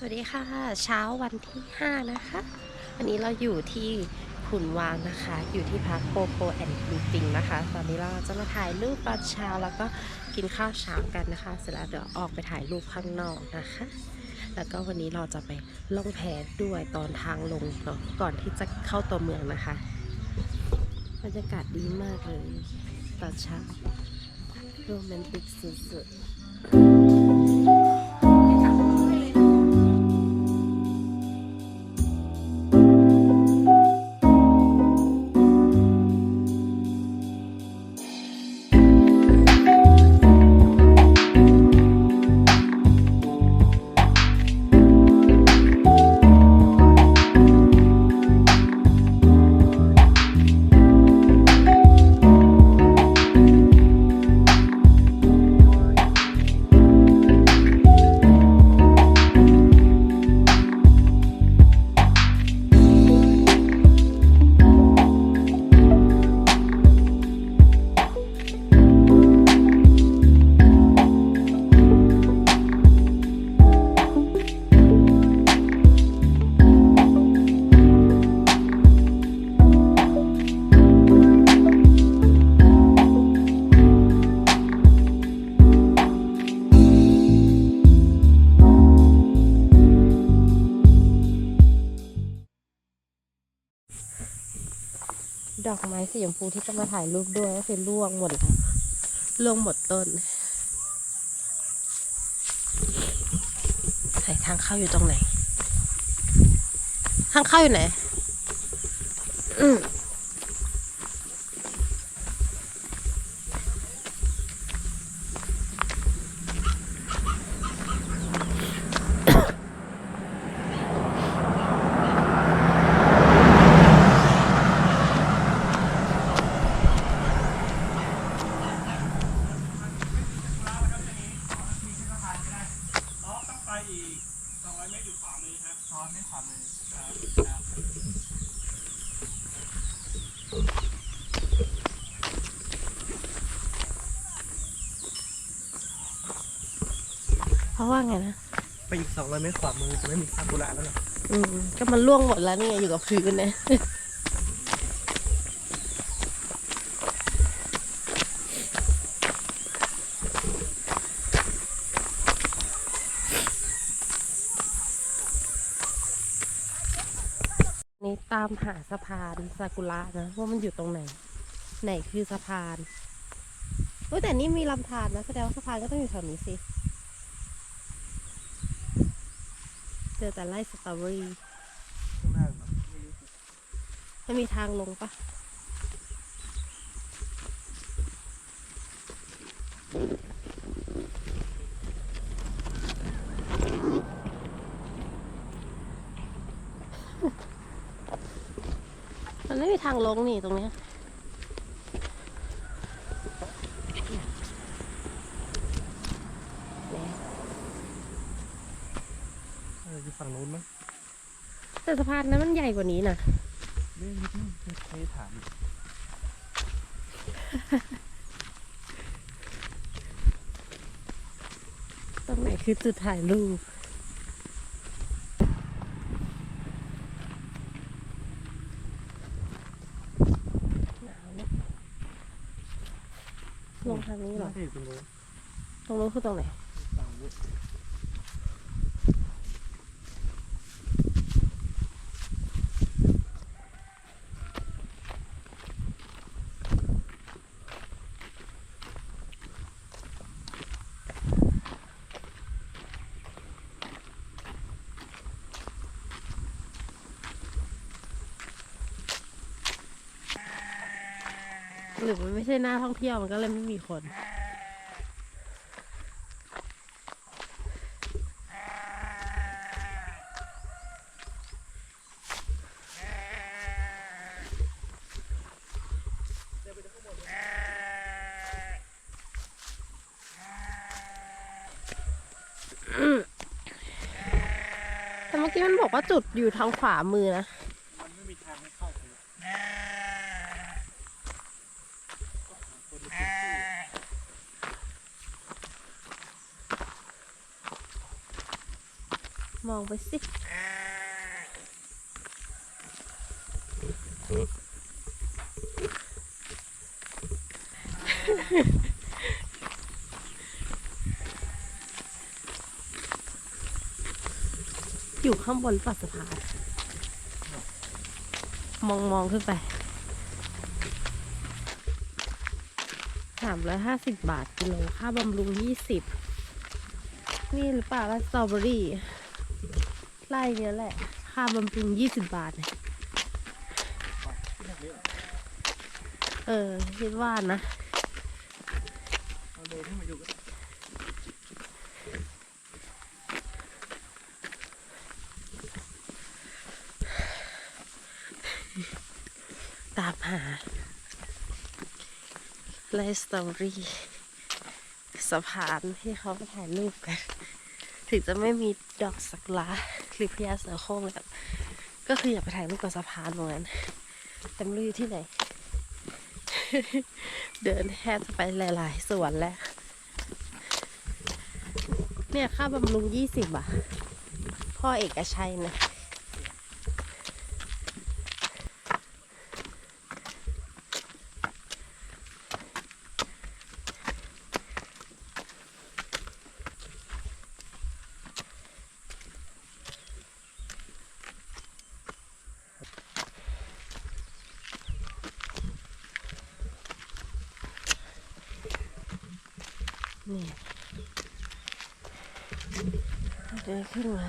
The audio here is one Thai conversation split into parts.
สวัสดีค่ะ เช้าวันที่ 5 นะคะวันนี้เราอยู่ที่ขุนวางนะคะ อยู่ที่พักโปโปแอนด์ปิงปิงนะคะ ตอนนี้เราจะมาถ่ายรูปตอนเช้าแล้วก็กินข้าวเช้ากันนะคะ เสร็จแล้วเดี๋ยวออกไปถ่ายรูปข้างนอกนะคะ แล้วก็วันนี้เราจะไปล่องแพด้วยตอนทางลงเนาะก่อนที่จะเข้าตัวเมืองนะคะบรรยากาศดีมากเลยตอนเช้าโรแมนติกสุดๆ ที่จะมาถ่ายรูปด้วยก็คือร่วงหมดแล้วร่วงหมดต้นถ่ายทางเข้าอยู่ตรงไหน ทางเข้าอยู่ไหน อืม อ200ไม่ขวามือจะไม่มีซากุระแล้วนะอืมก็มันล่วงหมดแล้วนี่อยู่กับพื้นนะนี่ตามหาสะพานซากุระนะว่ามันอยู่ตรงไหน ไหนคือสะพานโอ้แต่นี่มีลำธารนะแสดงว่าสะพานก็ต้องอยู่แถวนี้สิ เจอแต่ไร่สตรอเบอรี่ข้างหน้าเนอะมันมีทางลงปะมันไม่มีทางลงนี่ตรงเนี้ยแหม เอออยู่ฝั่งนู้นมั้ง แต่สะ พานนั้นมันใหญ่กว่านี้นะไม่ไม่ไม่ไม่ไม่ถามตรงไหนคือจุดถ่ายรูปหนาวเนี่ยลงทางนี้เหรอไม่ใช่อยู่ตรงนู้นตรงนู้นคือตรงไหน ฝั่งนู้น หรือมันไม่ ใช่หน้าท่องเที่ยวมันก็เลยไม่มีคน แต่เมื่อกี้มันบอกว่าจุดอยู่ทางขวามือนะ มันไม่มีทางให้เข้าไป มอง ไปสิอยู่ข้างบนปัสะพานมองมองขึ้นไปสามร้อยห้าสิบบาทกิโล ค่าบำรุงยี่สิบ นี่หรือเปล่าล่ะสตรอเบอรี่ ไล่เนี้ยแหละ ค่าบำรุงยี่สิบบาทเนี่ยเออ คิดว่านะตามหาไลสตอรี่สะพานที่เขาไปถ่ายรูปกัน ถึงจะไม่มีดอกสักลา หรือพญาเสือโคร่งแล้วก็คืออยากไปถ่ายรูปกับสะพานเหมือนกันแต่ไม่รู้อยู่ที่ไหน เดินแทบจะไปหลาย ๆ สวนแล้ว เนี่ยค่าบำรุงยี่สิบอะ พ่อเอกชัยนะ นี่เดินขึ้นมา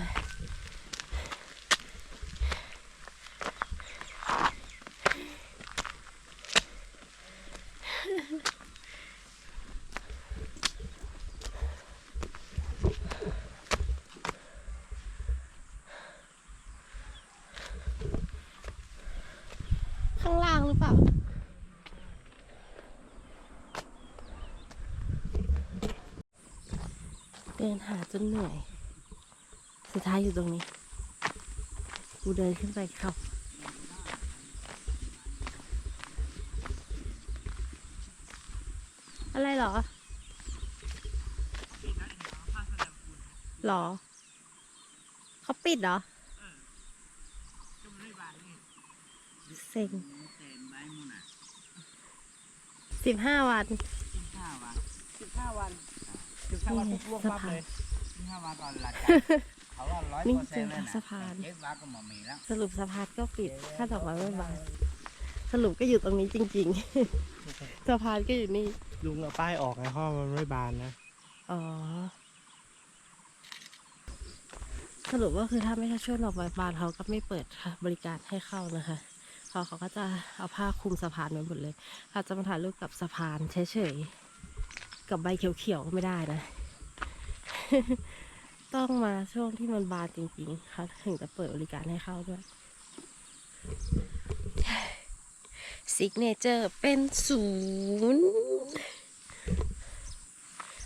ข้างล่างหรือเปล่า ดินหาจนเหนื่อย สุดท้ายอยู่ตรงนี้ กูเดินขึ้นไปครับอะไรเหรอ หรอ เขาปิดเหรอเซ็งสิบห้าวัน สิบห้าวันปุ๊บล่วงปั๊บเลยห้าวันก่อนหลังจากเขาว่าร้อยนี่เปอร์เซ็นต์เลยเจอนะสะพานเจ็ดวันก็หมอมีแล้วสรุปสะพานก็ปิดค่าดอกไม้ไม่บานสรุปก็อยู่ตรงนี้จริงๆสะพานก็อยู่นี่ ลุงเอาป้ายออกไงเพราะว่ามันไม่บานนะ อ๋อ สรุปก็คือถ้าไม่ใช่ช่วงดอกไม้บานเขาก็ไม่เปิดบริการให้เข้านะคะเขาเขาก็จะเอาผ้าคลุมสะพานไว้หมดเลยเราจะมาถ่ายรูปกับสะพานเฉยๆ กับใบเขียวๆก็ไม่ได้นะ ต้องมาช่วงที่มันบานจริงๆเขาถึงจะเปิดบริการให้เข้าด้วยซิกเนเจอร์เป็นศูนย์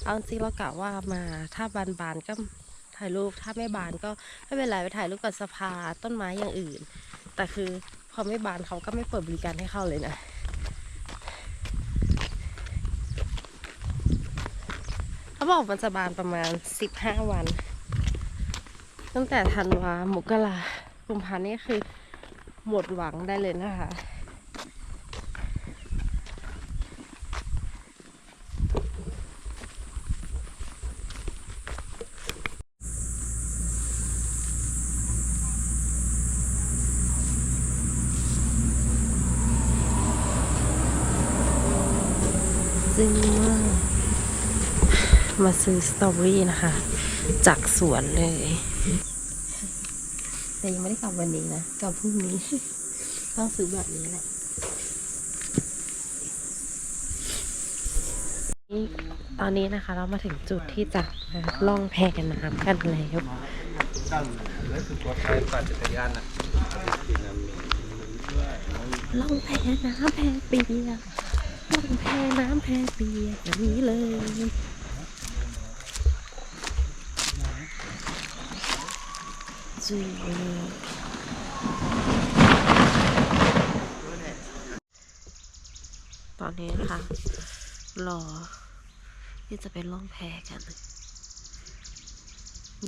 เอาจริงเรากะว่ามาถ้าบานบานๆก็ถ่ายรูปถ้าไม่บานก็ไม่เป็นไรไปถ่ายรูปกับสภาต้นไม้อย่างอื่น แต่คือพอไม่บานเขาก็ไม่เปิดบริการให้เข้าเลยนะ เขาบอกมันจะบานประมาณสิบห้าวัน ตั้งแต่ธันวามกรากุมภานี่คือหมดหวังได้เลยนะคะ ซึ่งว่า มาซื้อสตรอเบอรี่นะคะ จากสวนเลย แต่ยังไม่ได้กลับวันนี้นะกลับพรุ่งนี้ ต้องซื้อแบบนี้แหละนี่ตอนนี้นะคะเรามาถึงจุดที่จะล่องแพน้ำกันแล้วตั้งแล้วคือตัวใครปั่นจักรยานอะล่องแพน้ำแพเปียกล่องแพน้ำแพเปียกอย่างนี้เลยจุย ตอนนี้นะคะรอที่จะไปล่องแพกัน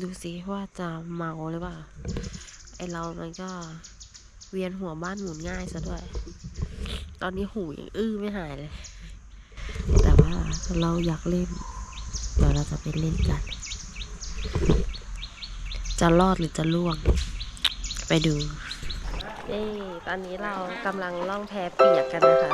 ดูสิว่าจะเมาหรือเปล่า ไอเรามันก็เวียนหัวบ้านหมุนง่ายซะด้วย ตอนนี้หูยังอื้อไม่หายเลย แต่ว่าเราอยากเล่น เดี๋ยวเราจะไปเล่นกัน จะรอดหรือจะล่วง ไปดู นี่ตอนนี้เรากำลังล่องแพเปียกกันนะคะ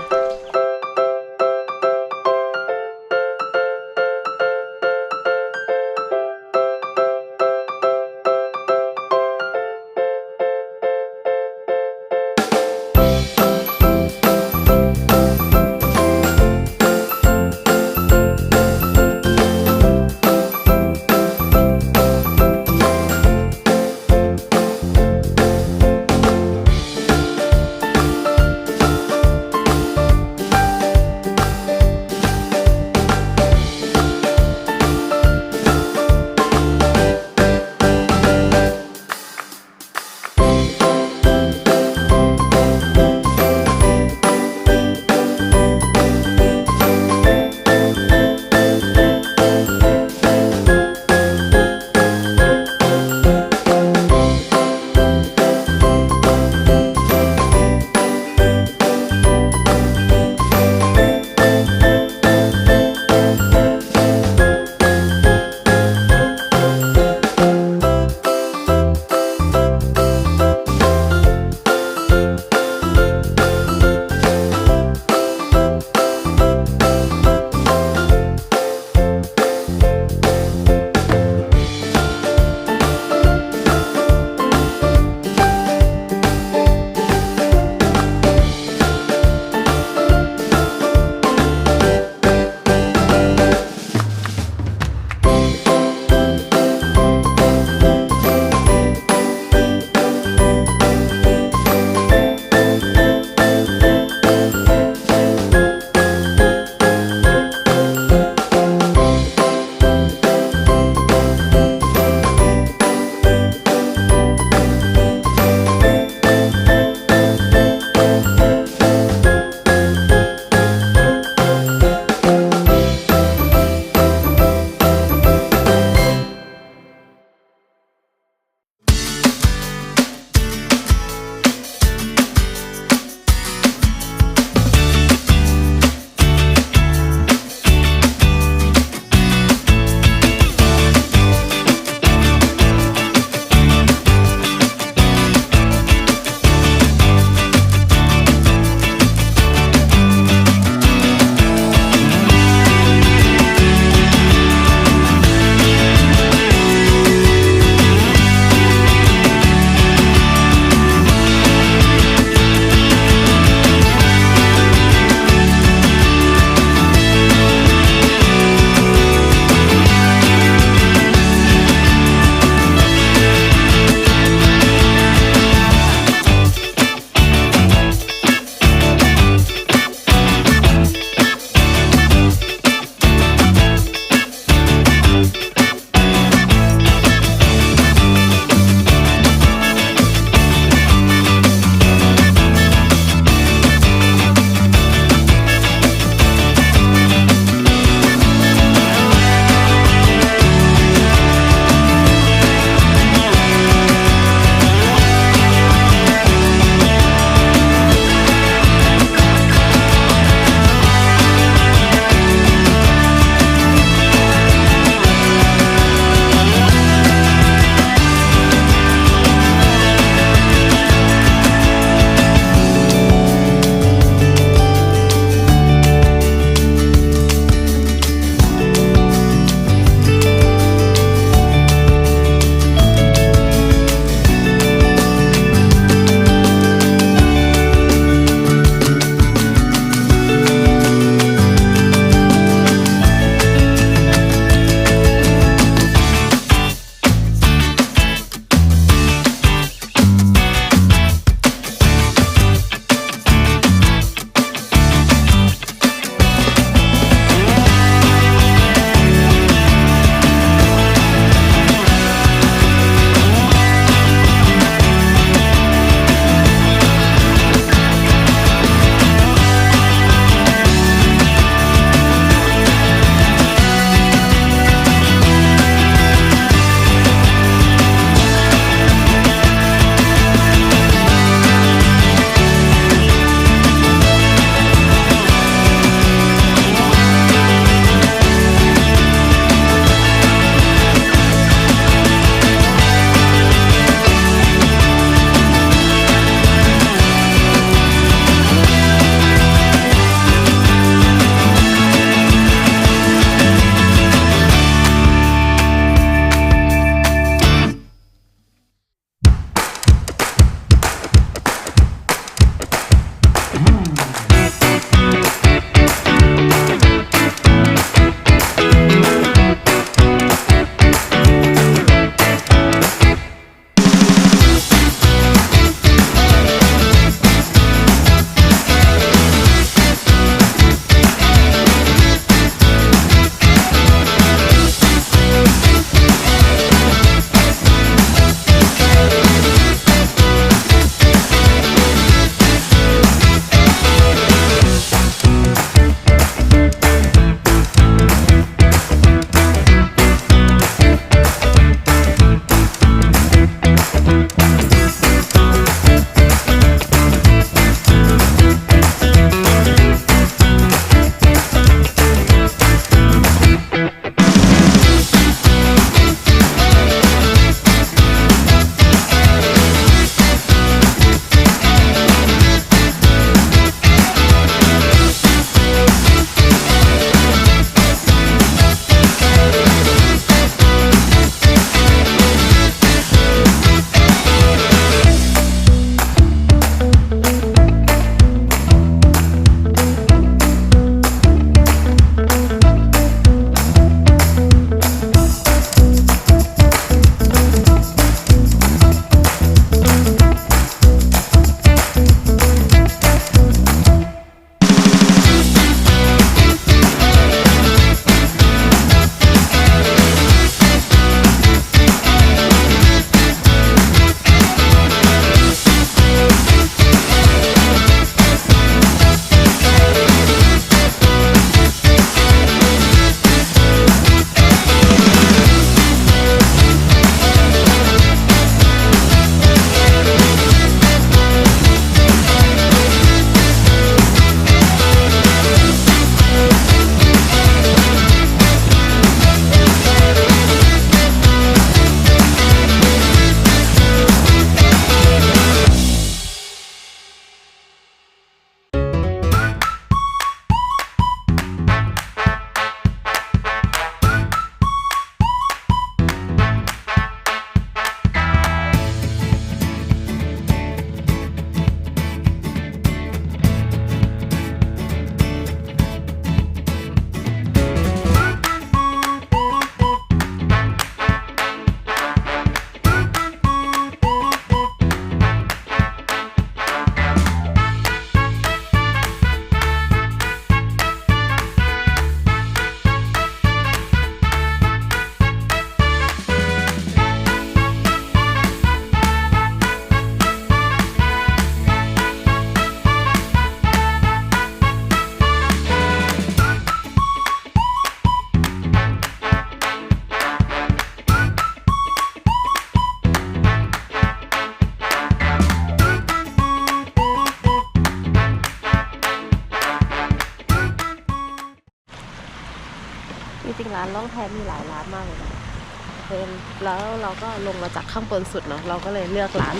แล้วเราก็ลงมาจากข้างบนสุดเนาะเราก็เลยเลือกร้าน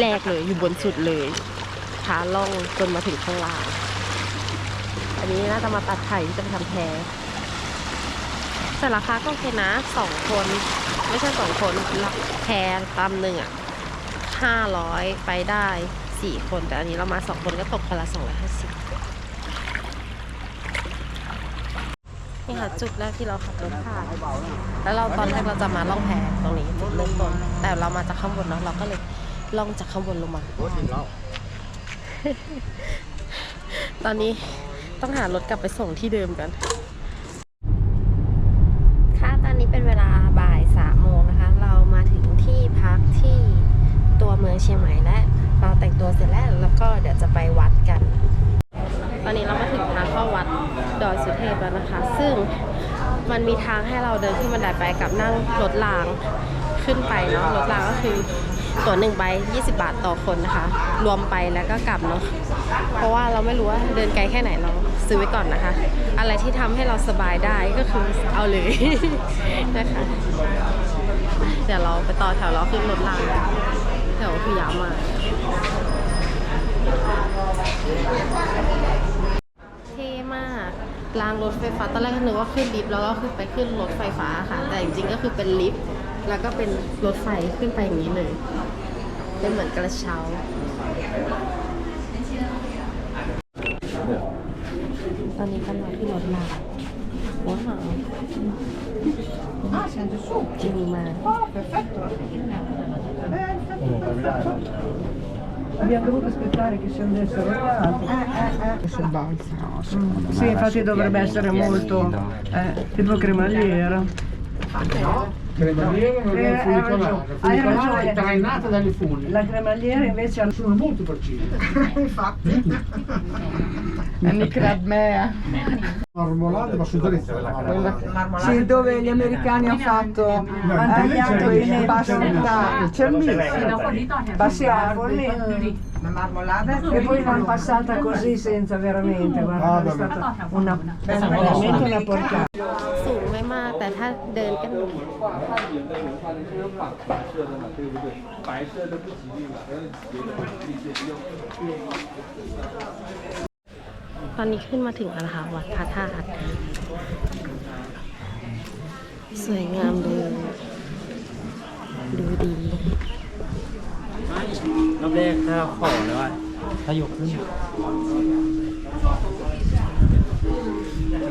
แรกเลยอยู่บนสุดเลยพาล่องจนมาถึงข้างล่าง อันนี้น่าจะมาตัดไผ่ที่จะไปทำแพแต่ราคาก็โอเคนะสองคน ไม่ใช่สองคนละแพตามหนึ่งอะห้าร้อยไปได้สี่คน แต่อันนี้เรามาสองคนก็ตกคนละสองร้อยห้าสิบ นี่ค่ะจุดแรกที่เราขับรถผ่านแล้วเราตอนแรกเราจะมาล่องแพตรงนี้จุดเริ่มต้นแต่เรามาจากข้างบนเนาะเราก็เลยล่องจากข้างบนลงมา ตอนนี้ต้องหารถกลับไปส่งที่เดิมกัน ค่ะ ตอนนี้เป็นเวลาบ่ายสามโมงนะคะ เรามาถึงที่พักที่ตัวเมืองเชียงใหม่และเราแต่งตัวเสร็จแล้ว แล้วก็เดี๋ยวจะไปวัดกัน ตอนนี้เรามาถึงทางเข้าวัดดอยสุเทพแล้วนะคะ ซึ่งมันมีทางให้เราเดินขึ้นบันไดไปกับนั่งรถรางขึ้นไปเนาะรถรางก็คือตั๋วหนึ่งใบ 20 บาทต่อคนนะคะ รวมไปแล้วก็กลับเนาะเพราะว่าเราไม่รู้ว่าเดินไกลแค่ไหนเราซื้อไว้ก่อนนะคะ อะไรที่ทำให้เราสบายได้ก็คือเอาเลยนะคะ เดี๋ยวเราไปต่อแถวราขึ้นรถรางแถวคือยาวมากเท่มาก รางรถไฟฟ้าตอนแรกก็นึกว่าขึ้นลิฟต์แล้วก็ขึ้นไปขึ้นรถไฟฟ้าค่ะ แต่จริงๆก็คือเป็นลิฟต์แล้วก็เป็นรถไฟขึ้นไปอย่างนี้เลยเป็นเหมือนกระเช้าตอนนี้กำลังขึ้นรถรางว้าวจริงมาก abbiamo dovuto aspettare che si andessero arrivati. Eh, No, secondo me Sì, infatti dovrebbe essere molto eh, tipo cremaliera cremagliera. Cremagliere non Eh, è funicolare, funicolare è trainata dalle funi. La cremagliera invece ha Sono molto precise. Marmolata ma su drizza. Sì, dove gli americani hanno fatto tagliato in bassa cermini, passiamo e poi l'hanno passata così senza veramente, guarda, è stata una, veramente una porcata. แต่ถ้าเดินก็ตอนนี้ขึ้นมาถึงแล้วนะคะวัดพระธาตุสวยงามเลยดูดีรอบแรกถ้าเราขอแล้วถ้ายกขึ้น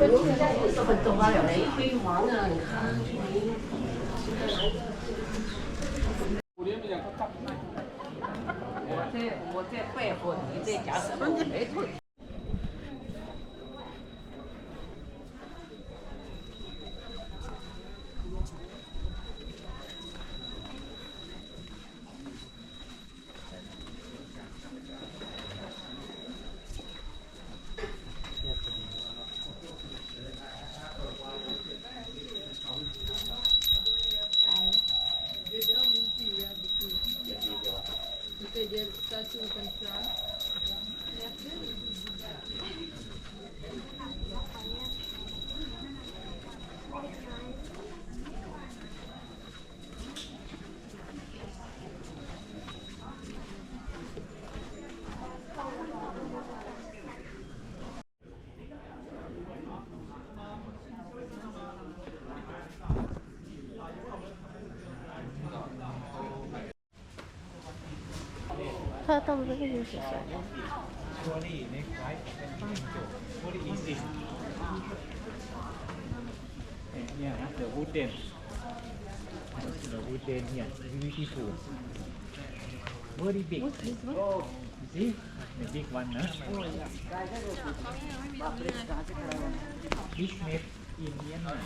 เธอต้องรู้อยู่ สวยๆนะเนี่ยนะ the wooden the wooden here beautiful very big you see the big one นะ this made in Myanmar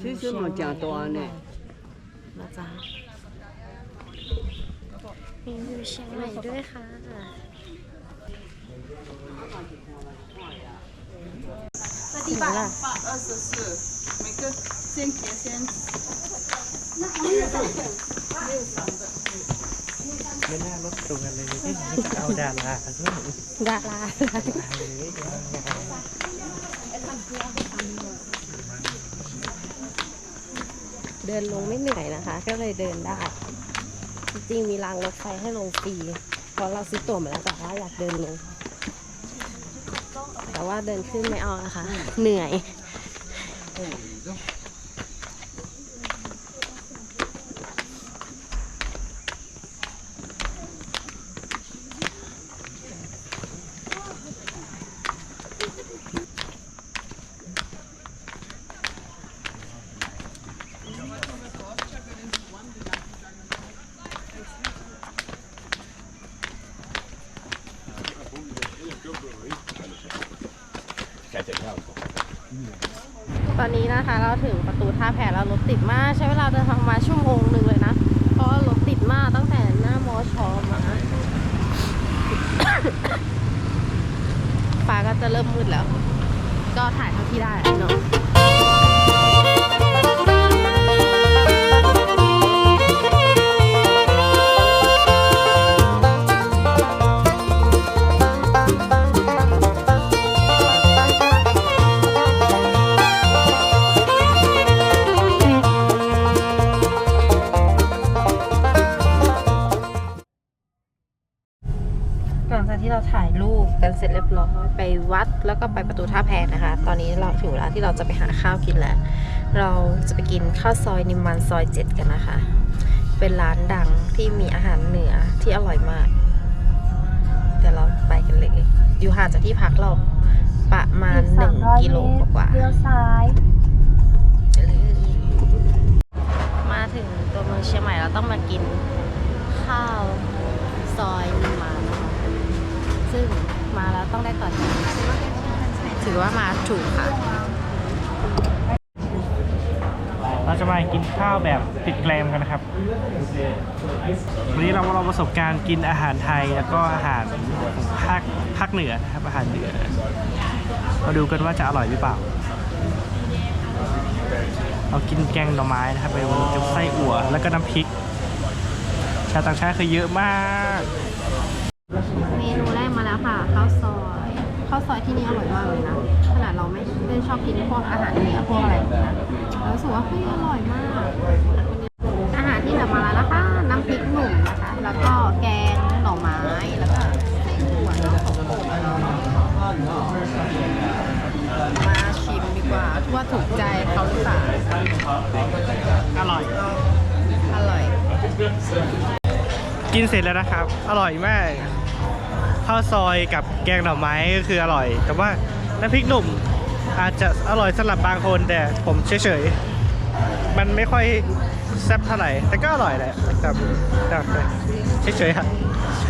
其实嘛讲多呢。 นะจ๊ะมีอยู่เชียงใหม่ด้วยค่ะ ถึงแล้ว 八二十四，每个这 ไม่น่าลดตัวกันเลยนี่จะเอาดาราด้วยดาราเดินลงไม่เหนื่อยนะคะ ก็เลยเดินได้ จริงๆมีรางรถไฟให้ลงฟรีเพราะเราซื้อตั๋วมาแล้วแต่ว่าอยากเดินลง แต่ว่าเดินขึ้นไม่เอานะคะ เหนื่อย ตอนนี้นะคะเราถึงประตูท่าแพแล้วรถติดมาก ใช้เวลาเดินทางมาชั่วโมงหนึ่งเลยนะ เพราะรถติดมากตั้งแต่หน้ามอชอมาฟ้าก็จะเริ่มมืดแล้ว ก็ถ่ายเท่าที่ได้เนาะ แล้วก็ไปประตูท่าแพนะคะ ตอนนี้เราถึงเวลาที่เราจะไปหาข้าวกินแล้ว เราจะไปกินข้าวซอยนิมมันซอยเจ็ดกันนะคะ เป็นร้านดังที่มีอาหารเหนือที่อร่อยมาก เดี๋ยวเราไปกันเลย อยู่ห่างจากที่พักเราประมาณหนึ่งกิโลกว่าๆเลี้ยวซ้ายมาถึงตัวเมืองเชียงใหม่เราต้องมากินข้าวซอยนิมมานนะคะซึ่งมาแล้วต้องได้ต่อแถว ถือว่ามาถูกค่ะ เราจะมากินข้าวแบบติดแกลมกันนะครับ วันนี้เราเราประสบการณ์กินอาหารไทยแล้วก็อาหารภาคภาคเหนือนะครับอาหารเหนือมาดูกันว่าจะอร่อยหรือเปล่า เรากินแกงหน่อไม้นะครับเป็นกับไส้อั่วแล้วก็น้ำพริก ชาวต่างชาติคือเยอะมาก เมนูแรกมาแล้วค่ะข้าวซอยข้าวซอยที่นี่อร่อยมากเลยนะ ขนาดเราไม่ได้ชอบกินพวกอาหารเหนือพวกอะไรอย่างนี้นะเรารู้สึกว่าเฮ้ยอร่อยมาก อาหารที่แบบมาแล้วนะคะ น้ำพริกหนุ่มนะคะ แล้วก็แกงหน่อไม้ แล้วก็ไส้อั่วเนาะของโปรดเรามาชิมดีกว่าว่าถูกใจเขาหรือเปล่าอร่อย อร่อย กินเสร็จแล้วนะครับ อร่อยมาก ข้าวซอยกับแกงหน่อไม้ก็คืออร่อย แต่ว่าน้ำพริกหนุ่มอาจจะอร่อยสำหรับบางคนแต่ผมเฉยๆ มันไม่ค่อยแซ่บเท่าไหร่ แต่ก็อร่อยแหละแต่แต่เฉยๆครับ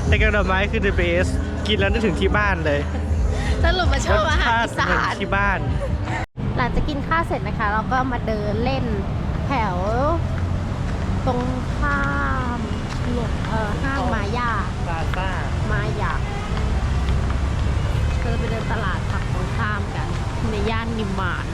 แต่แกงหน่อไม้คือ the best กินแล้วนึกถึงที่บ้านเลยสรุปมาชอบอาหารอีเหมืสาอนนที่บ้าน หลังจากกินข้าวเสร็จนะคะ เราก็มาเดินเล่นแถว ตรงข้ามหลวงเออห้างมายาซาซ่า ไปเดินตลาดผักตรงข้ามกัน ในย่านนิมมาน